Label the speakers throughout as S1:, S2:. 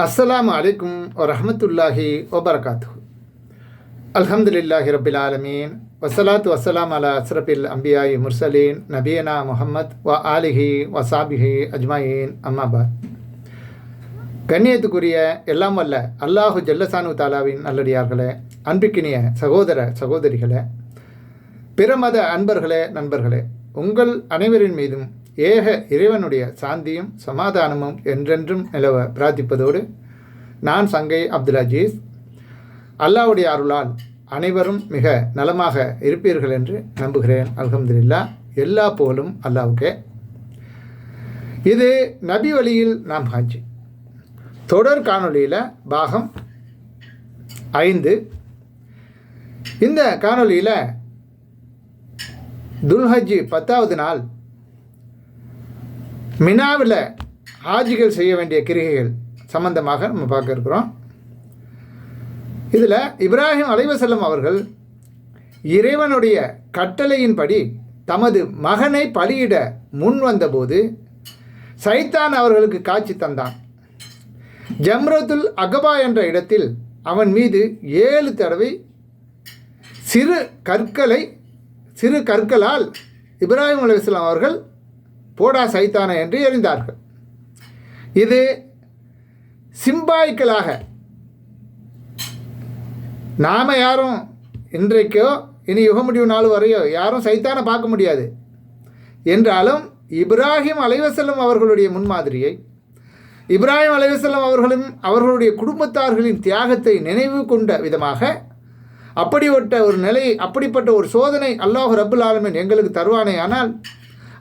S1: அஸ்லாம் அலைக்கும் வரஹமத்துல்லாஹி வபரகாத்து அல்ஹம்துலில்லாஹி ரபில் ஆலமீன். வசலாத் வசலாம் அலா அஸ்ரபில் அம்பியாயி முர்சலீன். நபியனா முஹம்மத் வ ஆலிஹி வசாபிஹி அஜ்மாயின். அம்மாபாத் கண்ணியத்துக்குரிய எல்லாம் வல்ல அல்லாஹு ஜல்லசானு தாலாவின் நல்லடியார்களே அன்பிக்கினிய சகோதர சகோதரிகளே பிற மத அன்பர்களே நண்பர்களே உங்கள் அனைவரின் மீதும் ஏக இறைவனுடைய சாந்தியும் சமாதானமும் என்றென்றும் நிலவ பிரார்த்திப்பதோடு நான் சங்கை அப்துல் அஜீஸ் அல்லாவுடைய அருளால் அனைவரும் மிக நலமாக இருப்பீர்கள் என்று நம்புகிறேன். அலமதுல்லா எல்லா புகழும் அல்லாவுக்கே. இது நபி வழியில் நாம் ஹாஜி தொடர் காணொளியில் பாகம் ஐந்து. இந்த காணொளியில் துல்ஹஜ்ஜி பத்தாவது நாள் மினாவில் ஹாஜிகள் செய்ய வேண்டிய கிரிகைகள் சம்பந்தமாக நம்ம பார்க்க இருக்கிறோம். இதில் இப்ராஹிம் அலைவசல்லம் அவர்கள் இறைவனுடைய கட்டளையின்படி தமது மகனை பலியிட முன் வந்தபோது சைத்தான் அவர்களுக்கு காட்சி தந்தான். ஜம்ரத்துல் அகபா என்ற இடத்தில் அவன் மீது ஏழு தடவை சிறு கற்களை சிறு கற்களால் இப்ராஹிம் அலைவாஸ்லாம் அவர்கள் போடா சைத்தான என்று எறிந்தார்கள் இது சிம்பாய்க்கலாக. நாம் யாரும் இன்றைக்கோ இனி யுக முடிவு நாள் வரையோ யாரும் சைத்தானை பார்க்க முடியாது. என்றாலும் இப்ராஹிம் அலைவசல்லம் அவர்களுடைய முன்மாதிரியை இப்ராஹிம் அலைவசல்லம் அவர்களும் அவர்களுடைய குடும்பத்தார்களின் தியாகத்தை நினைவு கொண்ட விதமாக அப்படிப்பட்ட ஒரு நிலை அப்படிப்பட்ட ஒரு சோதனை அல்லாஹு ரபுல் ஆலமின் எங்களுக்கு தருவானே ஆனால்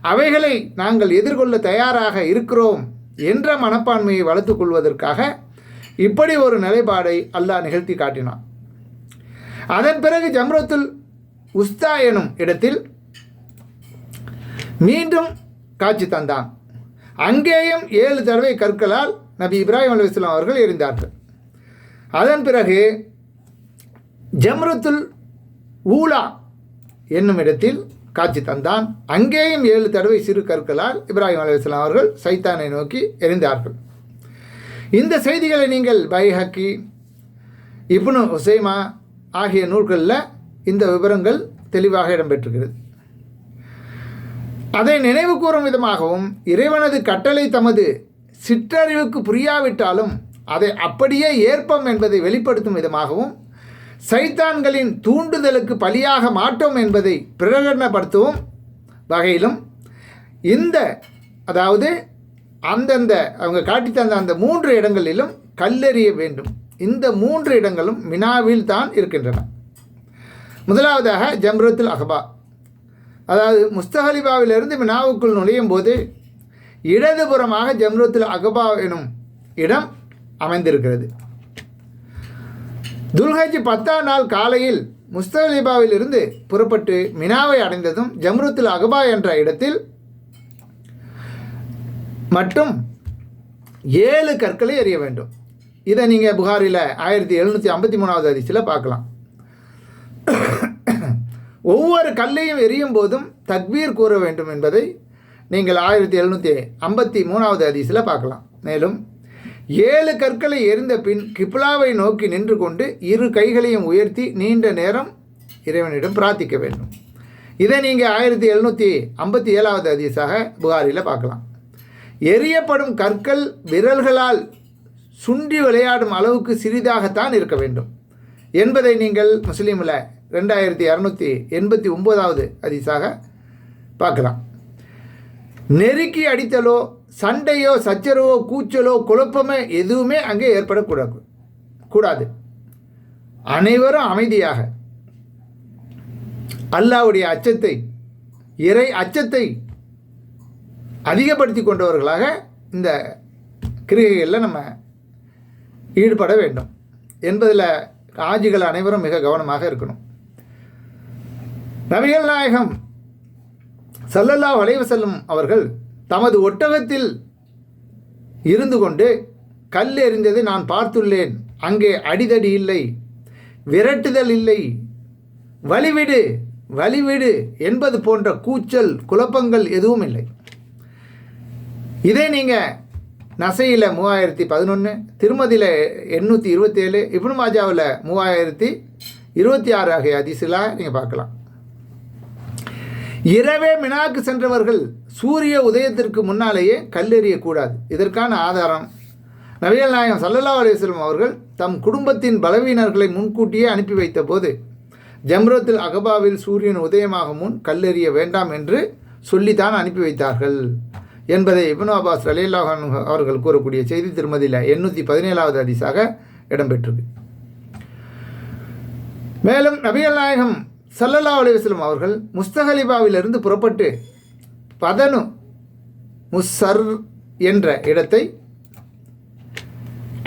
S1: அவைகளை நாங்கள் எதிர்கொள்ள தயாராக இருக்கிறோம் என்ற மனப்பான்மையை வளர்த்து கொள்வதற்காக இப்படி ஒரு நிலைப்பாடை அல்லாஹ் நிகழ்த்தி காட்டினான். அதன் பிறகு ஜம்ரத்துல் உஸ்தா எனும் இடத்தில் மீண்டும் காட்சி தந்தான். அங்கேயும் ஏழு தடவை கற்களால் நபி இப்ராஹிம் அலுவலாம் அவர்கள் எரிந்தார்கள். அதன் பிறகு ஜம்ரத்துல் ஊலா என்னும் இடத்தில் காட்சி தந்தான். அங்கேயும் ஏழு தடவை சிறு கற்களால் இப்ராஹிம் அலுவலாம் அவர்கள் சைத்தானை நோக்கி எறிந்தார்கள் இந்த செய்திகளை நீங்கள் பைஹக்கி இப்னு உசைமா ஆகிய நூல்களில் இந்த விவரங்கள் தெளிவாக இடம்பெற்றுகிறது அதை நினைவு கூறும் விதமாகவும் இறைவனது கட்டளை தமது சிற்றறிவுக்கு புரியாவிட்டாலும் அதை அப்படியே ஏற்பம் என்பதை வெளிப்படுத்தும் விதமாகவும் சைத்தான்களின் தூண்டுதலுக்கு பலியாக மாட்டோம் என்பதை பிரகடனப்படுத்தும் வகையிலும் இந்த அதாவது அந்தந்த அவங்க காட்டி தந்த அந்த மூன்று இடங்களிலும் கல்லெறிய வேண்டும். இந்த மூன்று இடங்களும் மினாவில் தான் இருக்கின்றன. முதலாவதாக ஜம்ரத்துல் அகபா அதாவது முஸ்தஹலிபாவிலிருந்து மினாவுக்குள் நுழையும் போது இடதுபுறமாக ஜம்ரத்துல் அகபா எனும் இடம் அமைந்திருக்கிறது. துல்ஹஜ் பத்தாம் நாள் காலையில் முஸ்தலிபாவில் இருந்து புறப்பட்டு மினாவை அடைந்ததும் ஜம்ருத்துல் அகபா என்ற இடத்தில் மட்டும் ஏழு கற்களை எறிய வேண்டும். இதை நீங்கள் புகாரில் ஆயிரத்தி எழுநூற்றி ஐம்பத்தி மூணாவது அதிசயில் பார்க்கலாம். ஒவ்வொரு கல்லையும் எரியும் போதும் தக்பீர் கூற வேண்டும் என்பதை நீங்கள் ஆயிரத்தி எழுநூற்றி ஐம்பத்தி மூணாவது அதிசயில் பார்க்கலாம். மேலும் ஏழு கற்களை எரிந்த பின் கிப்லாவை நோக்கி நின்று கொண்டு இரு கைகளையும் உயர்த்தி நீண்ட நேரம் இறைவனிடம் பிரார்த்திக்க வேண்டும். இதை நீங்கள் ஆயிரத்தி எழுநூற்றி ஐம்பத்தி ஏழாவது அதிசாக புகாரில் பார்க்கலாம். எரியப்படும் கற்கள் விரல்களால் சுண்டி விளையாடும் அளவுக்கு சிறிதாகத்தான் இருக்க வேண்டும். என்பதை நீங்கள் முஸ்லீமில் ரெண்டாயிரத்தி இரநூத்தி எண்பத்தி ஒம்போதாவது அதிசாக பார்க்கலாம். நெருக்கி அடித்தலோ சண்டையோ சச்சரவோ கூச்சலோ குழப்பமோ எதுவுமே அங்கே ஏற்படக்கூடாது. கூடாது. அனைவரும் அமைதியாக. அல்லாவுடைய அச்சத்தை இறை அச்சத்தை அதிகப்படுத்தி கொண்டவர்களாக இந்த கிரிகைகளில் நம்ம ஈடுபட வேண்டும். என்பதில் ஆஜிகள் அனைவரும் மிக கவனமாக இருக்கணும். நபிகள் நாயகம் சல்லல்லா வளைவு செல்லும் அவர்கள் தமது ஒட்டகத்தில் இருந்து கொண்டு கல் எறிந்ததை நான் பார்த்துள்ளேன். அங்கே அடிதடி இல்லை விரட்டுதல் இல்லை. வழிவிடு வழிவிடு என்பது போன்ற கூச்சல் குழப்பங்கள் எதுவும் இல்லை. இதே நீங்கள் நசையில் மூவாயிரத்தி பதினொன்று திருமதியில் எண்ணூற்றி இருபத்தேழு இப்னு மாஜாவில் மூவாயிரத்தி இருபத்தி ஆறு ஆகிய அதிசலாக நீங்கள் பார்க்கலாம். இரவே மினாக்கு சென்றவர்கள் சூரிய உதயத்திற்கு முன்னாலேயே கல்லெறியக்கூடாது. இதற்கான ஆதாரம் நவியல் நாயகம் சல்லல்லா அலிஸ்லம் அவர்கள் தம் குடும்பத்தின் பலவீனர்களை முன்கூட்டியே அனுப்பி வைத்த போது ஜம்ரத்தில் அகபாவில் சூரியன் உதயமாக முன் கல்லெறிய வேண்டாம் என்று சொல்லித்தான் அனுப்பி வைத்தார்கள் என்பதை இப்னு அபாஸ் அலியல்லாஹ் அவர்கள் கூறக்கூடிய செய்தி திருமதியில் எண்ணூற்றி பதினேழாவது அதிசாக இடம்பெற்றது மேலும் நபிகள் நாயகம் சல்லல்லா அலிவஸ்லம் அவர்கள் முஸ்தகலிபாவிலிருந்து புறப்பட்டு பதனு முஸ்ஸர் என்ற இடத்தை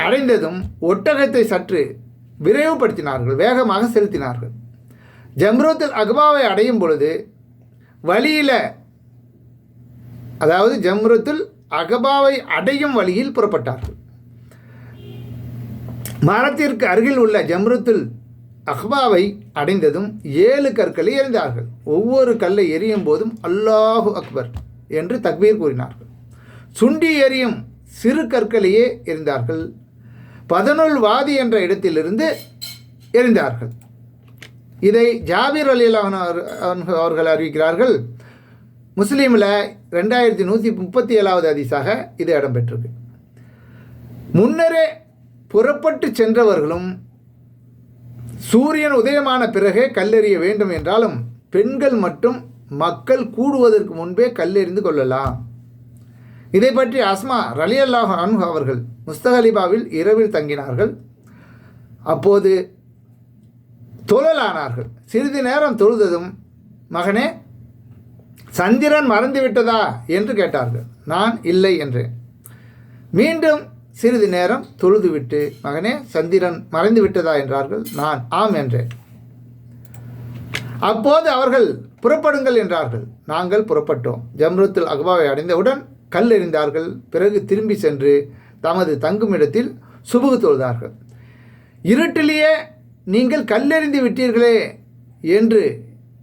S1: அடைந்ததும் ஒட்டகத்தை சற்று விரைவுபடுத்தினார்கள் வேகமாக செலுத்தினார்கள். ஜம்ரோத்தில் அக்பாவை அடையும் பொழுது வழியில் அதாவது ஜம்ரத்தில் அகபாவை அடையும் வழியில் புறப்பட்டார்கள். மரத்திற்கு அருகில் உள்ள ஜம்ருத்தில் அஹ்பாவை அடைந்ததும் ஏழு கற்களை எறிந்தார்கள். ஒவ்வொரு கல்லை எரியும் போதும் அல்லாஹு அக்பர் என்று தக்பீர் கூறினார்கள். சுண்டி எரியும் சிறு கற்களையே எரிந்தார்கள் பதனுல் வாதி என்ற இடத்திலிருந்து எரிந்தார்கள் இதை ஜாபீர் அலி அவர்கள் அறிவிக்கிறார்கள். முஸ்லீமில் ரெண்டாயிரத்தி நூற்றி முப்பத்தி ஏழாவது அதிசாக இது இடம்பெற்றிருக்கு. முன்னரே புறப்பட்டு சென்றவர்களும் சூரியன் உதயமான பிறகே கல்லெறிய வேண்டும் என்றாலும் பெண்கள் மற்றும் மக்கள் கூடுவதற்கு முன்பே கல்லெறிந்து கொள்ளலாம். இதை பற்றி அஸ்மா ரலி அல்லாஹ் அன்ஹு அவர்கள் முஸ்தகலிபாவில் இரவில் தங்கினார்கள். அப்போது தொழலானார்கள். சிறிது நேரம் தொழுததும் மகனே சந்திரன் மறந்து விட்டதா என்று கேட்டார்கள். நான் இல்லை என்றேன். மீண்டும் சிறிது நேரம் தொழுதுவிட்டு மகனே சந்திரன் மறைந்து விட்டதா? என்றார்கள். நான் ஆம் என்றேன். அப்போது அவர்கள் புறப்படுங்கள் என்றார்கள். நாங்கள் புறப்பட்டோம். ஜம்ருத்துல் அக்பாவை அடைந்தவுடன் கல் எறிந்தார்கள். பிறகு திரும்பி சென்று தமது தங்குமிடத்தில் சுபுகு தொழுதார்கள். இருட்டிலேயே நீங்கள் கல்லெறிந்து விட்டீர்களே என்று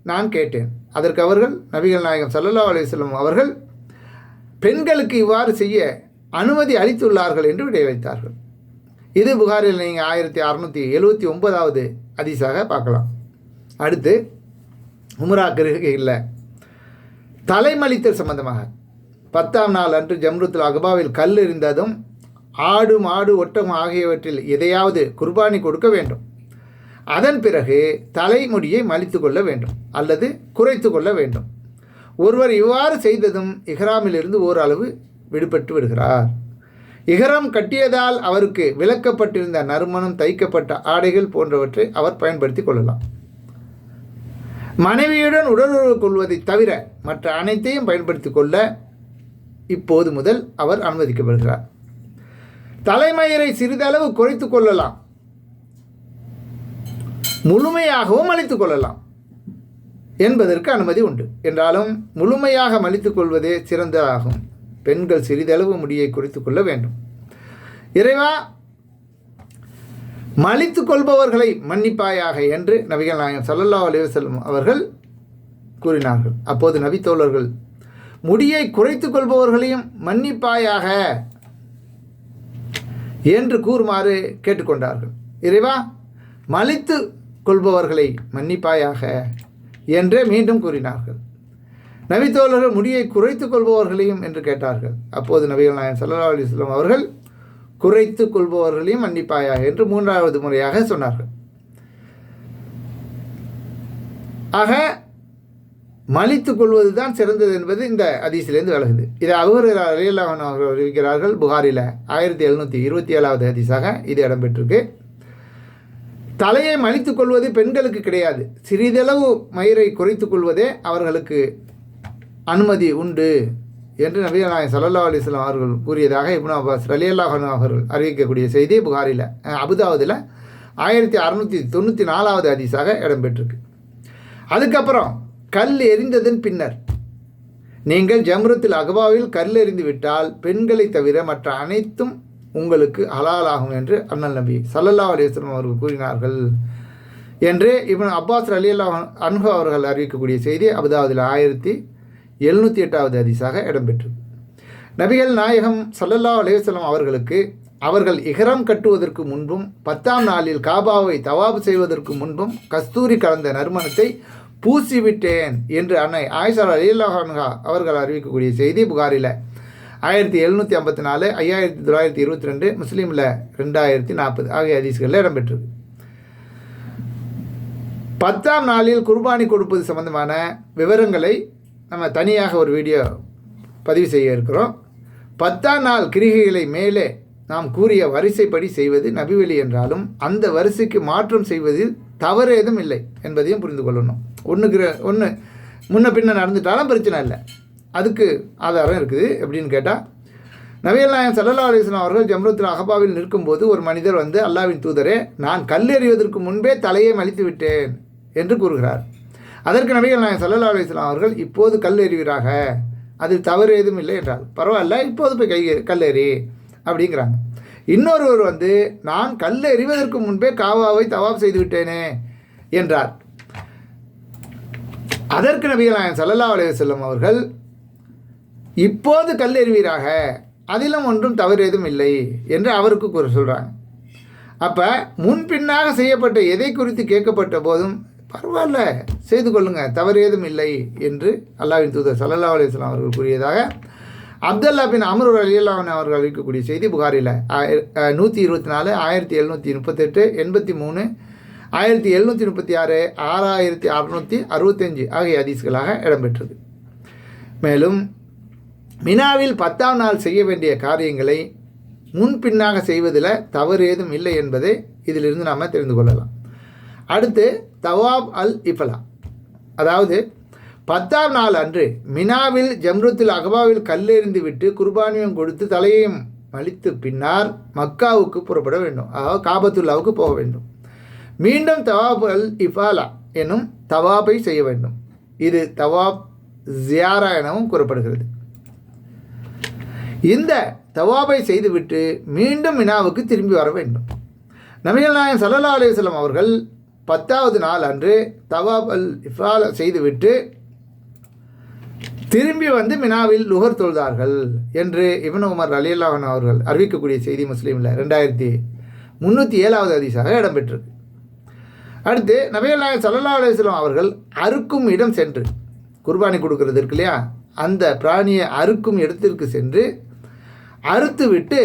S1: நான் கேட்டேன். அதற்கு அவர்கள் நபிகள் நாயகம் சல்லல்லா அலிஸ்லம் அவர்கள் பெண்களுக்கு இவ்வாறு செய்ய அனுமதி அளித்துள்ளார்கள் என்று விடையளித்தார்கள் இது புகாரில் நீங்கள் ஆயிரத்தி அறநூற்றி எழுபத்தி ஒன்பதாவது அதிசாக பார்க்கலாம். அடுத்து உம்ரா கிருகையில் தலைமளித்தல் சம்பந்தமாக. பத்தாம் நாள் அன்று ஜம்ருத்துல் அகபாவில் கல் எறிந்ததும் ஆடு மாடு ஒட்டகம் ஆகியவற்றில் எதையாவது குர்பானி கொடுக்க வேண்டும். அதன் பிறகு தலைமுடியை மலித்து கொள்ள வேண்டும் அல்லது குறைத்து கொள்ள வேண்டும். ஒருவர் இவ்வாறு செய்ததும் இஹ்ராமிலிருந்து ஓரளவு விடுபட்டு விடுகிறார் இகரம் கட்டியதால் அவருக்கு விளக்கப்பட்டிருந்த நறுமணம் தைக்கப்பட்ட ஆடைகள் போன்றவற்றை அவர் பயன்படுத்தி கொள்ளலாம். மனைவியுடன் உடலுறவு கொள்வதை தவிர மற்ற அனைத்தையும் பயன்படுத்தி கொள்ள இப்போது முதல் அவர் அனுமதிக்கப்படுகிறார். தலைமயிரை சிறிதளவு குறைத்து கொள்ளலாம். முழுமையாகவும் அழித்துக் கொள்ளலாம் என்பதற்கு அனுமதி உண்டு. என்றாலும் முழுமையாக மலித்துக் கொள்வதே சிறந்ததாகும். பெண்கள் சிறிதளவு முடியை குறித்து கொள்ள வேண்டும். இறைவா மலித்து கொள்பவர்களை மன்னிப்பாயாக என்று நபிகள் நாயகம் சல்லல்லா அலிவசல்லம் அவர்கள் கூறினார்கள். அப்போது நபித்தோழர்கள் முடியை குறைத்து கொள்பவர்களையும் மன்னிப்பாயாக என்று கூறுமாறு கேட்டுக்கொண்டார்கள் இறைவா மலித்து கொள்பவர்களை மன்னிப்பாயாக என்றே மீண்டும் கூறினார்கள். நபித்தோழர்கள் முடியை குறைத்து கொள்பவர்களையும் என்று கேட்டார்கள். அப்போது நபிகள் நாயன் சல்லா அலிஸ்லாம் அவர்கள் குறைத்து கொள்பவர்களையும் மன்னிப்பாயாக என்று மூன்றாவது முறையாக சொன்னார்கள். ஆக மலித்து கொள்வது தான் சிறந்தது என்பது இந்த அதிசிலேருந்து விலகுது. இதை அவர் அலியல்லாஹன் அவர்கள் அறிவிக்கிறார்கள். புகாரில் ஆயிரத்தி எழுநூற்றி இருபத்தி ஏழாவது அதிசாக இது இடம்பெற்றிருக்கு. தலையை மலித்து கொள்வது பெண்களுக்கு கிடையாது. சிறிதளவு மயிரை குறைத்து கொள்வதே அவர்களுக்கு அனுமதி உண்டு என்று நபி நாயகம் சல்லா அலிஸ்லாம் அவர்கள் கூறியதாக இப்னு அப்பாஸ் அலி அல்லாஹன் அவர்கள் அறிவிக்கக்கூடிய செய்தி புகாரில் அபுதாவதில் ஆயிரத்தி அறநூற்றி தொண்ணூற்றி நாலாவது அதிசாக இடம்பெற்றிருக்கு. அதுக்கப்புறம் கல் எரிந்ததன் பின்னர் நீங்கள் ஜம்ரத்தில் அகபாவில் கல் எறிந்து விட்டால் பெண்களை தவிர மற்ற அனைத்தும் உங்களுக்கு ஹலாலாகும் என்று அண்ணல் நபி சல்லல்லா அலிஸ்லாம் அவர்கள் கூறினார்கள் என்று இவன் அப்பாஸ் அலி அல்லா அன்ஹு அவர்கள் அறிவிக்கக்கூடிய செய்தி அபுதாவதில் ஆயிரத்தி எழுநூற்றி எட்டாவது அதிசாக இடம்பெற்றது நபிகள் நாயகம் சல்லல்லா அலைஹி அவர்களுக்கு அவர்கள் இஹரம் கட்டுவதற்கு முன்பும் பத்தாம் நாளில் காபாவை தவாபு செய்வதற்கு முன்பும் கஸ்தூரி கலந்த நறுமணத்தை பூசிவிட்டேன் என்று அன்னை ஆயிஷா அலில்லாஹா அவர்கள் அறிவிக்கக்கூடிய செய்தி புகாரில். ஆயிரத்தி எழுநூற்றி ஐம்பத்தி நாலு ஐயாயிரத்தி தொள்ளாயிரத்தி இருபத்தி ரெண்டு முஸ்லீமில் ரெண்டாயிரத்தி நாற்பது ஆகிய ஹதீஸ்களில் இடம்பெற்றது பத்தாம் நாளில் குர்பானி கொடுப்பது சம்பந்தமான விவரங்களை நம்ம தனியாக ஒரு வீடியோ பதிவு செய்ய இருக்கிறோம். பத்தாம் நாள் கிரிகைகளை மேலே நாம் கூறிய வரிசைப்படி செய்வது நபிவெளி என்றாலும் அந்த வரிசைக்கு மாற்றம் செய்வதில் தவறு ஏதும் இல்லை என்பதையும் புரிந்து கொள்ளணும். ஒன்றுக்கு ஒன்று முன்ன பின்ன நடந்துட்டாலும் பிரச்சனை இல்லை. அதுக்கு ஆதாரம் இருக்குது எப்படின்னு கேட்டால் நபிகள் நாயன் சல்லா அலிஸ்லாம் அவர்கள் ஜம்ரத்தில் அகபாவில் நிற்கும்போது ஒரு மனிதர் வந்து அல்லாவின் தூதரே நான் கல் எறிவதற்கு முன்பே தலையை மலித்து விட்டேன் என்று கூறுகிறார். அதற்கு நபிகள் நாயகம் சல்லல்லா அலிஸ்லாம் அவர்கள் இப்போது கல் எறிவீராக அதில் தவறு ஏதும் இல்லை என்றார். பரவாயில்ல இப்போது போய் கை கல் எறி அப்படிங்கிறாங்க. இன்னொருவர் வந்து நான் கல் எறிவதற்கு முன்பே காவாவை தவாப் செய்து விட்டேனே என்றார். அதற்கு நபிகள் நாயகம் சல்லல்லா அலைஹி வஸல்லம் அவர்கள் இப்போது கல் எறிவீராக அதிலும் ஒன்றும் தவறு ஏதும் இல்லை என்று அவருக்கு கூற சொல்கிறாங்க அப்போ முன்பின்னாக செய்யப்பட்ட எதை குறித்து கேட்கப்பட்ட போதும் பரவாயில்ல. செய்து கொள்ளுங்கள் தவறு ஏதும் இல்லை என்று அல்லாவின் தூதர் சல்லல்லா அலிஸ்லாம் அவர்கள் கூறியதாக அப்துல்லா பின் அமருர் அலியல்லாவின் அவர்கள் அறிவிக்கக்கூடிய செய்தி புகாரில் நூற்றி இருபத்தி நாலு ஆயிரத்தி எழுநூற்றி முப்பத்தெட்டு எண்பத்தி மூணு ஆயிரத்தி எழுநூற்றி முப்பத்தி ஆறு ஆறாயிரத்தி அறுநூற்றி அறுபத்தஞ்சு ஆகிய அதிசுகளாக இடம்பெற்றது. மேலும் மினாவில் பத்தாம் நாள் செய்ய வேண்டிய காரியங்களை முன்பின்னாக செய்வதில் தவறு ஏதும் இல்லை என்பதை இதிலிருந்து நாம் தெரிந்து கொள்ளலாம். அடுத்து தவாப் அல் இஃபலா. அதாவது பத்தாம் நாள் அன்று மினாவில் ஜம்ருத்தில் அகபாவில் கல்லெறிந்து விட்டு குர்பானியம் கொடுத்து தலையையும் மலித்து பின்னால் மக்காவுக்கு புறப்பட வேண்டும். அதாவது காபத்துல்லாவுக்கு போக வேண்டும். மீண்டும் தவாப் அல் இஃபாலா எனும் தவாபை செய்ய வேண்டும். இது தவாப் ஜியாரா எனவும் கூறப்படுகிறது. இந்த தவாபை செய்துவிட்டு மீண்டும் மினாவுக்கு திரும்பி வர வேண்டும். நபிகள் நாயன் சல்லா அலுவலம் அவர்கள் பத்தாவது நாள் அன்று தவாபல் இஃபால செய்துவிட்டு திரும்பி வந்து மினாவில் லுகர் தொழுதார்கள் என்று இவன் உமர் அலி அல்லாஹன் அவர்கள் அறிவிக்கக்கூடிய செய்தி முஸ்லீமில் ரெண்டாயிரத்தி முந்நூற்றி ஏழாவது அதிசாக இடம்பெற்றது அடுத்து நபிகள் சல்லா அலுவலாம் அவர்கள் அறுக்கும் இடம் சென்று குர்பானி கொடுக்கறது இருக்கு இல்லையா? அந்த பிராணியை அறுக்கும் இடத்திற்கு சென்று அறுத்து விட்டு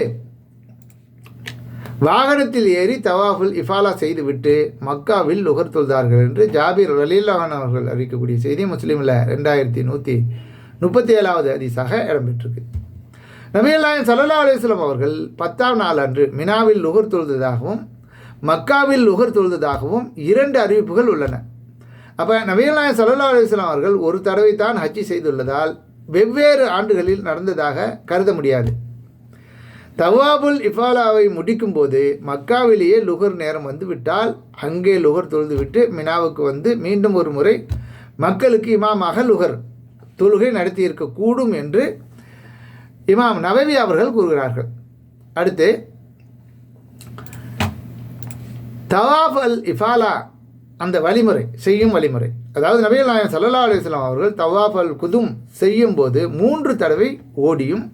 S1: வாகனத்தில் ஏறி தவாஃபுல் இஃபாலா செய்துவிட்டு மக்காவில் நுகர் தொழுதார்கள் என்று ஜாபீர் ரலீல்லான் அவர்கள் அறிவிக்கக்கூடிய செய்தி முஸ்லீமில் ரெண்டாயிரத்தி நூற்றி முப்பத்தி ஏழாவது அதிசாக இடம்பெற்றிருக்கு நபியல்லாயன் சல்லா அலுவலம் அவர்கள் பத்தாம் நாள் அன்று மினாவில் நுகர் தொழுததாகவும் மக்காவில் லுகர் தொழுததாகவும் இரண்டு அறிவிப்புகள் உள்ளன. அப்போ நபிகள் சல்லா அலுவலாம் அவர்கள் ஒரு தடவை தான் ஹஜ்ஜி செய்துள்ளதால் வெவ்வேறு ஆண்டுகளில் நடந்ததாக கருத முடியாது. தவாபுல் இஃபாலாவை முடிக்கும்போது மக்காவிலேயே லுகர் நேரம் வந்து விட்டால் அங்கே லுகர் தொழுதுவிட்டு மினாவுக்கு வந்து மீண்டும் ஒரு முறை மக்களுக்கு இமாமாக லுகர் தொழுகை நடத்தியிருக்கக்கூடும் என்று இமாம் நவவி அவர்கள் கூறுகிறார்கள். அடுத்து தவாஃப் அல் இஃபாலா அந்த வழிமுறை செய்யும் வழிமுறை. அதாவது நபிகள் நாயகம் சல்லா அலுவலாம் அவர்கள் தவாஃப் அல் குதும் செய்யும் போது மூன்று தடவை ஓடியும்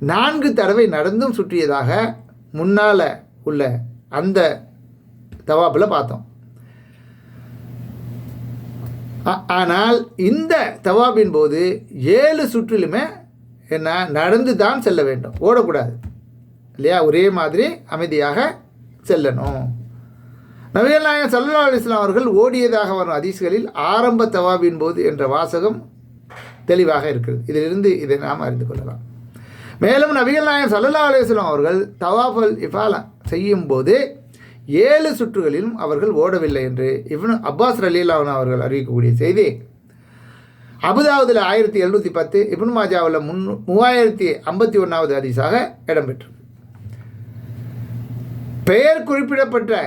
S1: நான்கு தடவை நடந்தும் சுற்றியதாக முன்னால் உள்ள அந்த தவாப்பில் பார்த்தோம். ஆனால் இந்த தவாபின் போது ஏழு சுற்றிலுமே என்ன நடந்து தான் செல்ல வேண்டும். ஓடக்கூடாது. இல்லையா? ஒரே மாதிரி அமைதியாக செல்லணும். நபிகள் நாயகம் சல்லா அலிஸ்லாம் அவர்கள் ஓடியதாக வரும் அதிசுகளில் ஆரம்ப தவாபின் போது என்ற வாசகம் தெளிவாக இருக்கிறது. இதிலிருந்து இதை நாம் அறிந்து கொள்ளலாம். மேலும் நபிகள் நாயகம் சல்லல்லா அலுவலம் அவர்கள் தவாஃபல் இஃபாலா செய்யும் போது ஏழு சுற்றுகளிலும் அவர்கள் ஓடவில்லை என்று இவனு அப்பாஸ் ரலீலாவன் அவர்கள் அறிவிக்கக்கூடிய செய்தி. அபுதாபுதில் ஆயிரத்தி எழுநூற்றி பத்து இப்னு மாஜாவில் முன் மூவாயிரத்தி ஐம்பத்தி ஒன்றாவது அதிசாக இடம்பெற்றது. பெயர் குறிப்பிடப்பட்ட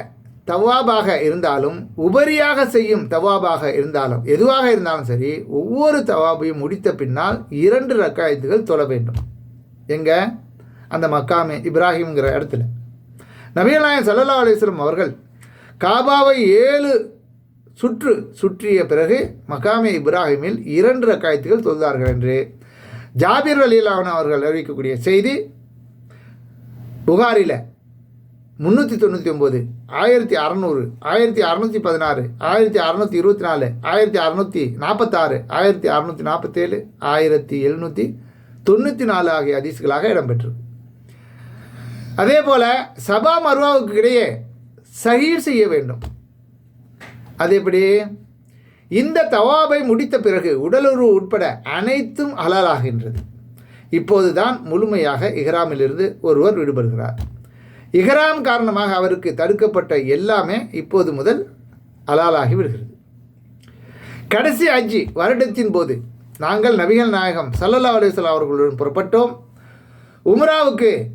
S1: தவாபாக இருந்தாலும் உபரியாக செய்யும் தவாபாக இருந்தாலும் எதுவாக இருந்தாலும் சரி ஒவ்வொரு தவாபையும் முடித்த பின்னால் இரண்டு ரக்காயத்துகள் தொழ வேண்டும். எங்கே? அந்த மக்காமே இப்ராஹிம்ங்கிற இடத்துல. நபிகளாயன் சல்லல்லா அலிஸ்லம் அவர்கள் காபாவை ஏழு சுற்று சுற்றிய பிறகு மகாமே இப்ராஹிமில் இரண்டு ரக்காயத்துகள் தொழுதார்கள் என்று ஜாபீர் அலிலான் அவர்கள் அறிவிக்கக்கூடிய செய்தி புகாரில் முந்நூற்றி தொண்ணூற்றி ஒம்பது ஆயிரத்தி அறநூறு ஆயிரத்தி அறநூற்றி பதினாறு ஆயிரத்தி அறநூற்றி இருபத்தி நாலு ஆயிரத்தி அறநூற்றி நாற்பத்தாறு ஆயிரத்தி அறநூற்றி நாற்பத்தேழு ஆயிரத்தி எழுநூற்றி தொண்ணூற்றி நாலு ஆகிய அதிசுகளாக இடம்பெற்றது அதே போல் சபா மர்வாவுக்கு இடையே சகீர் செய்ய வேண்டும். அது எப்படி? இந்த தவாபை முடித்த பிறகு உடலுறவு உட்பட அனைத்தும் அலலாகின்றது இப்போது தான் முழுமையாக இஹ்ராமிலிருந்து ஒருவர் விடுபடுகிறார். இஹ்ராம் காரணமாக அவருக்கு தடுக்கப்பட்ட எல்லாமே இப்போது முதல் அலாலாகி விடுகிறது. கடைசி அஜி வருடத்தின் போது நாங்கள் நபிகள் நாயகம் சல்லல்லா அலுவலாம் அவர்களுடன் புறப்பட்டோம். உமராவுக்கு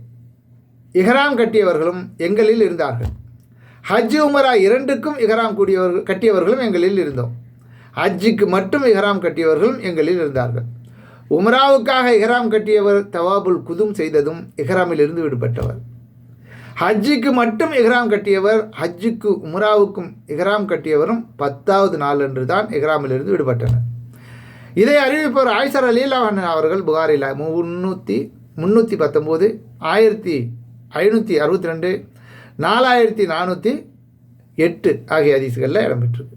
S1: இஹராம் கட்டியவர்களும் எங்களில் இருந்தார்கள். ஹஜ் உமரா இரண்டுக்கும் இஹராம் கூடியவர்கள் கட்டியவர்களும் எங்களில் இருந்தோம். ஹஜ்ஜுக்கு மட்டும் இஹராம் கட்டியவர்களும் எங்களில் இருந்தார்கள். உமராவுக்காக இஹராம் கட்டியவர் தவாபுல் குதும் செய்ததும் இஹராமில் இருந்து விடுபட்டவர். ஹஜ்ஜுக்கு மட்டும் இஹ்ராம் கட்டியவர் ஹஜ்ஜுக்கு உமராவுக்கும் இஹ்ராம் கட்டியவரும் பத்தாவது நாள் அன்று தான் இஹ்ராமிலிருந்து விடுபட்டனர். இதை அறிவிப்பவர் ஆய்சர் அலீலாவன் அவர்கள் புகாரில் முன்னூற்றி முந்நூற்றி பத்தொம்போது ஆயிரத்தி ஐநூற்றி அறுபத்தி ரெண்டு நாலாயிரத்தி நானூற்றி எட்டு ஆகிய அதிசுகளில் இடம்பெற்றிருக்கு.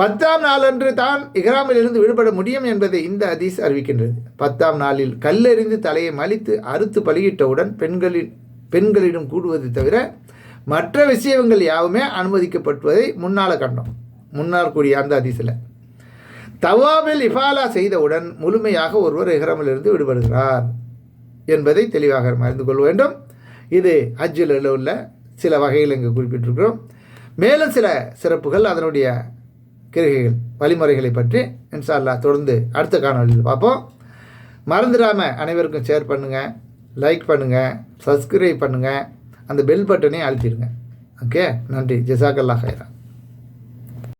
S1: பத்தாம் நாளன்று தான் இஹ்ராமில் இருந்து விடுபட முடியும் என்பதை இந்த ஹதீஸ் அறிவிக்கின்றது. பத்தாம் நாளில் கல்லெறிந்து தலையை மலித்து அறுத்து பலியிட்டவுடன் பெண்களின் பெண்களிடம் கூடுவதை தவிர மற்ற விஷயங்கள் யாவுமே அனுமதிக்கப்படுவதை முன்னால் கண்டோம். முன்னால் கூடிய அந்த அதிசலை தவாபில் இஃபாலா செய்தவுடன் முழுமையாக ஒருவர் இஹ்ரமிலிருந்து விடுபடுகிறார் என்பதை தெளிவாக அறிந்து கொள்ள வேண்டும். இது ஹஜ்ஜில் உள்ள சில வகைகள் இங்கு குறிப்பிட்டிருக்கிறோம். மேலும் சில சிறப்புகள் அதனுடைய கிருகைகள் வழிமுறைகளை பற்றி இன்ஷா தொடர்ந்து அடுத்த காணொலியில் பார்ப்போம். மறந்துடாமல் அனைவருக்கும் ஷேர் பண்ணுங்கள் லைக் பண்ணுங்கள் சப்ஸ்கிரைப் பண்ணுங்கள் அந்த பெல் பட்டனையும் அழுத்திடுங்க. ஓகே நன்றி. ஜெசாக்கல்லா ஹைரா.